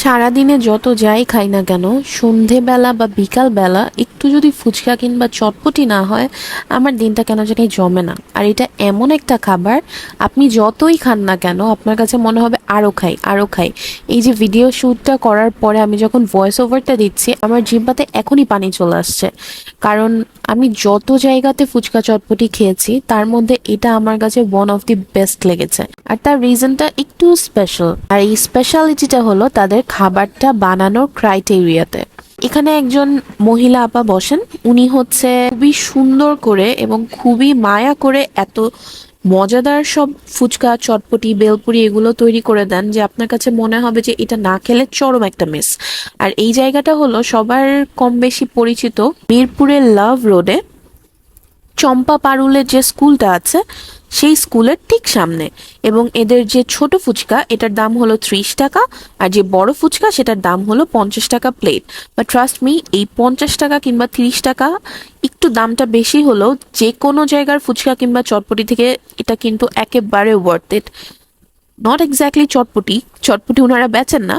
সারাদিনে যত যাই খাই না কেন, সন্ধেবেলা বা বিকালবেলা একটু যদি ফুচকা কিংবা চটপটি না হয়, আমার দিনটা কেন জানি জমে না। আর এটা এমন একটা খাবার, আপনি যতই খান না কেন, আপনার কাছে মনে হবে আরও খাই আরও খাই। এই যে ভিডিও শ্যুটটা করার পরে আমি যখন ভয়েস ওভারটা দিচ্ছি, আমার জিব্বাতে এখনই পানি চলে আসছে। কারণ আমি যত জায়গাতে ফুচকা চটপটি খেয়েছি, তার মধ্যে এটা আমার কাছে ওয়ান অফ দি বেস্ট লেগেছে। আর তার রিজনটা একটু স্পেশাল আর এই স্পেশালিটিটা হলো তাদের খাবারটা বানানোর ক্রাইটেরিয়াতে এখানে একজন মহিলা আপা বসেন। উনি হচ্ছে খুবই সুন্দর করে এবং খুবই মায়া করে এত মজাদার সব ফুচকা, চটপটি, বেলপুরি এগুলো তৈরি করে দেন যে আপনার কাছে মনে হবে যে এটা না খেলে চরম একটা মিস আর এই জায়গাটা হলো সবার কম বেশি পরিচিত মিরপুরের লাভ রোডে চম্পা পারুলের যে স্কুলটা আছে, সেই স্কুলের ঠিক সামনে। এবং এদের যে ছোট ফুচকা, এটার দাম হলো ত্রিশ টাকা, আর যে বড় ফুচকা, সেটার দাম হলো পঞ্চাশ টাকা প্লেট বা ট্রাস্ট মি এই পঞ্চাশ টাকা কিংবা ত্রিশ টাকা, একটু দামটা বেশি হলেও যে কোনো জায়গার ফুচকা কিংবা চটপটি থেকে এটা কিন্তু একেবারে worth it not exactly chotpoti chotpoti ওনারা বেচেন না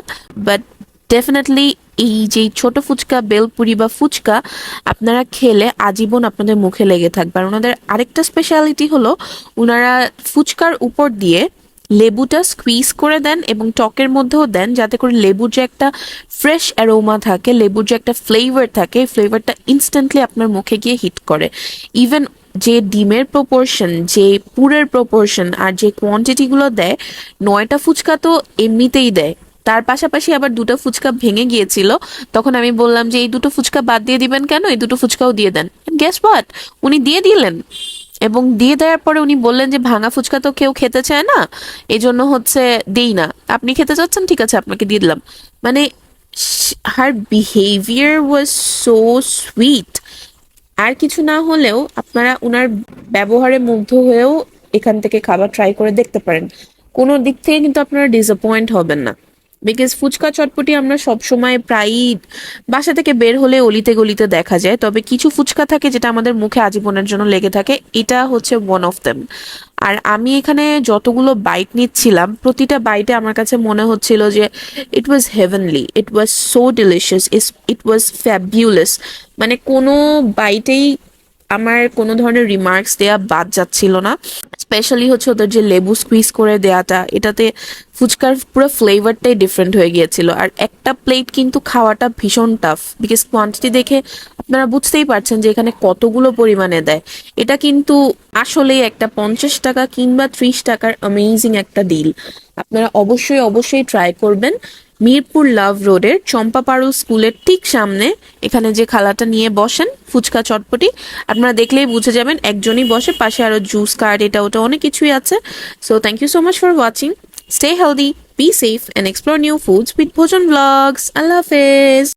বাট ডেফিনেটলি এই যে ছোট ফুচকা, বেলপুরি বা ফুচকা আপনারা খেলে আজীবন আপনাদের মুখে লেগে থাকবে। আর ওনাদের আরেকটা স্পেশালিটি হলো ওনারা ফুচকার উপর দিয়ে লেবুটা স্কুইজ করে দেন এবং টকের মধ্যেও দেন যাতে করে লেবুর যে একটা ফ্রেশ অ্যারোমা থাকে, লেবুর যে একটা ফ্লেভার থাকে ফ্লেভারটা ইনস্ট্যান্টলি আপনার মুখে গিয়ে হিট করে। ইভেন যে ডিমের প্রপোর্শন যে পুরের প্রপোর্শন আর যে কোয়ান্টিটিগুলো দেয়, নয়টা ফুচকা তো এমনিতেই দেয়। তার পাশাপাশি আবার দুটো ফুচকা ভেঙে গিয়েছিল। তখন আমি বললাম যে, এই দুটো ফুচকা বাদ দিয়ে দিবেন কেন? এই দুটো ফুচকাও দিয়ে দেন। গ্যাস হোয়াট উনি দিয়ে দিলেন। এবং দিয়ে দেওয়ার পরে উনি বললেন যে, ভাঙা ফুচকা তো কেউ খেতে চায় না। এই জন্য হচ্ছে দেই না। আপনি খেতে চাচ্ছেন? ঠিক আছে, আপনাকে দিয়ে দিলাম। মানে her behaviour was so sweet আর কিছু না হলেও আপনারা ওনার ব্যবহারে মুগ্ধ হয়েও এখান থেকে খাবার ট্রাই করে দেখতে পারেন। কোনো দিক থেকে কিন্তু আপনারা ডিসঅ্যাপয়েন্ট হবেন না। বিকজ ফুচকা চটপটি আমরা সবসময় প্রায়ই বাসা থেকে বের হলে অলিতে গলিতে দেখা যায়। তবে কিছু ফুচকা থাকে যেটা আমাদের মুখে আজীবনের জন্য লেগে থাকে। এটা হচ্ছে ওয়ান অফ দেম আর আমি এখানে যতগুলো বাইট নিচ্ছিলাম, প্রতিটা বাইটে আমার কাছে মনে হচ্ছিল যে it was heavenly it was so delicious is it was fabulous মানে কোনো বাইটেই আমার কোনো ধরনের রিমার্কস দেয়া বাদ যাচ্ছিল না। স্পেশালি হচ্ছে ওদের যে লেবু স্কুইজ করে দেয়াটা, এটাতে ফুচকার পুরো ফ্লেভারটাই ডিফারেন্ট হয়ে গিয়েছিল। আর একটা প্লেট কিন্তু খাওয়াটা ভীষণ টাফ বিকজ কোয়ান্টিটি দেখে আপনারা বুঝতেই পারছেন যে এখানে কতগুলো পরিমাণে দেয়। এটা কিন্তু আসলেই একটা পঞ্চাশ টাকা কিংবা ত্রিশ টাকার অ্যামেজিং একটা ডিল আপনারা অবশ্যই অবশ্যই ট্রাই করবেন। মিরপুর লাভ রোডের চম্পা চম্পাপাড়ু স্কুলের ঠিক সামনে। এখানে যে খালাটা নিয়ে বসেন, ফুচকা চটপটি, আপনারা দেখলেই বুঝে যাবেন একজনই বসে, পাশে আরও জুস, কার্ড, এটা, ওটা, অনেক কিছুই আছে। So thank you so much for watching stay healthy be safe and explore new foods with Bhojon blogs আল্লাহ হাফেজ।